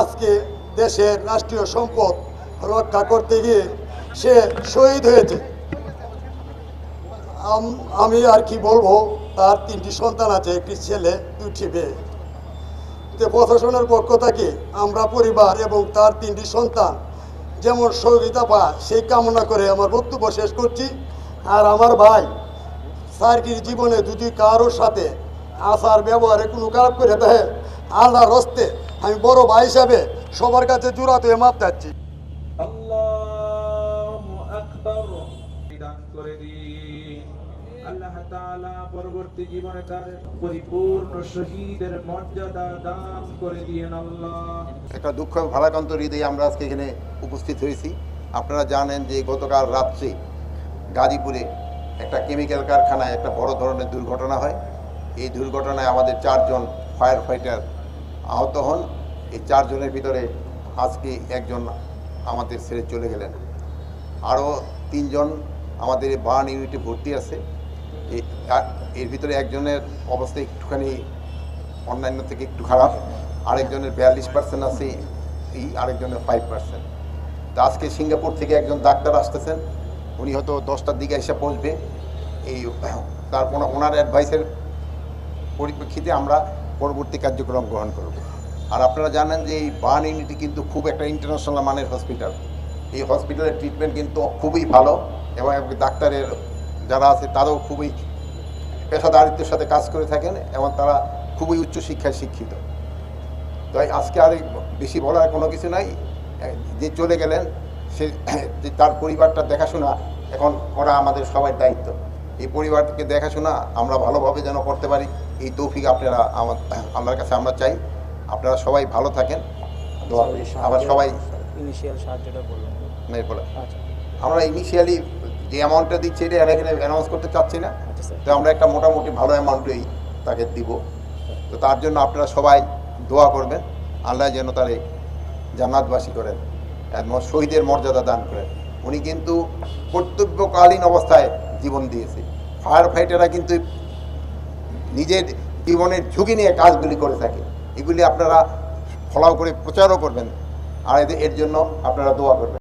আজকে দেশের রাষ্ট্রীয় সম্পদ রক্ষা করতে গিয়ে সে শহীদ হয়েছে। আমি আর কি বলব, তার তিনটি সন্তান আছে, একটি ছেলে, দুটি মেয়ে। তো প্রশাসনের পক্ষ থেকে আমরা পরিবার এবং তার তিনটি সন্তান যেমন সহযোগিতা পায়, সেই কামনা করে আমার বক্তব্য শেষ করছি। আর আমার ভাই সার্কির জীবনে যদি কারোর সাথে আচার ব্যবহারে কোনো খারাপ করে দেয়, আল্লাহর হস্তে আমি বড় ভাই হিসাবে সবার কাছে জোড়াতে মাপ চাচ্ছি। আল্লাহু আকবার। দান করে দিন। আল্লাহ তাআলা পরবর্তী জীবনে তার পরিপূর্ণ শহীদের মর্যাদা দান করে দিয়েন আল্লাহ। একটা দুঃখ এবং ভারাক্রান্ত হৃদয়ে আমরা আজকে এখানে উপস্থিত হয়েছি। আপনারা জানেন যে গতকাল রাত্রে গাজীপুরে একটা কেমিক্যাল কারখানায় একটা বড় ধরনের দুর্ঘটনা হয়। এই দুর্ঘটনায় আমাদের চারজন ফায়ার ফাইটার আহত হন। এই চারজনের ভিতরে আজকে একজন আমাদের ছেড়ে চলে গেলেন। আরও তিনজন আমাদের বার্ন ইউনিটে ভর্তি আছে। এর ভিতরে একজনের অবস্থা একটুখানি অন্যান্য থেকে একটু খারাপ। আরেকজনের বিয়াল্লিশ পার্সেন্ট আছে, এই আরেকজনের ফাইভ পার্সেন্ট তো আজকে সিঙ্গাপুর থেকে একজন ডাক্তার আসতেছেন। উনি হয়তো দশটার দিকে এসে পৌঁছবে। এই, তারপর ওনার অ্যাডভাইসের পরিপ্রেক্ষিতে আমরা পরবর্তী কার্যক্রম গ্রহণ করব। আর আপনারা জানেন যে এই বার্ন ইউনিটি কিন্তু খুব একটা ইন্টারন্যাশনাল মানের হসপিটাল। এই হসপিটালের ট্রিটমেন্ট কিন্তু খুবই ভালো এবং ডাক্তারের যারা আছে তারাও খুবই পেশাদারিত্বের সাথে কাজ করে থাকেন এবং তারা খুবই উচ্চ শিক্ষায় শিক্ষিত। তাই আজকে আর বেশি বলার কোনো কিছু নাই। যে চলে গেলেন, সে তার পরিবারটা দেখাশোনা, এখন করা আমাদের সবার দায়িত্ব। এই পরিবারকে দেখাশোনা আমরা ভালোভাবে যেন করতে পারি, এই তৌফিক আপনারা আমার আল্লাহর কাছে আমরা চাই। আপনারা সবাই ভালো থাকেন। দোয়া আবার সবাই ইনিশিয়াল সাহায্যটা আচ্ছা। আমরা ইনিশিয়ালি যে অ্যামাউন্টটা দিচ্ছি এটা এখানে অ্যানাউন্স করতে চাচ্ছি না। আচ্ছা তো আমরা একটা মোটামুটি ভালো অ্যামাউন্টই তাকে দিব। তো তার জন্য আপনারা সবাই দোয়া করবেন। আল্লাহ যেন তারে জান্নাতবাসী করেন শহীদের মর্যাদা দান করেন। উনি কিন্তু কর্তব্যকালীন অবস্থায় জীবন দিয়েছে। ফায়ার ফাইটাররা কিন্তু নিজের জীবনের ঝুঁকি নিয়ে কাজগুলি করে থাকে। এগুলি আপনারা ফলাও করে প্রচারও করবেন। আর এর জন্য আপনারা দোয়া করবেন।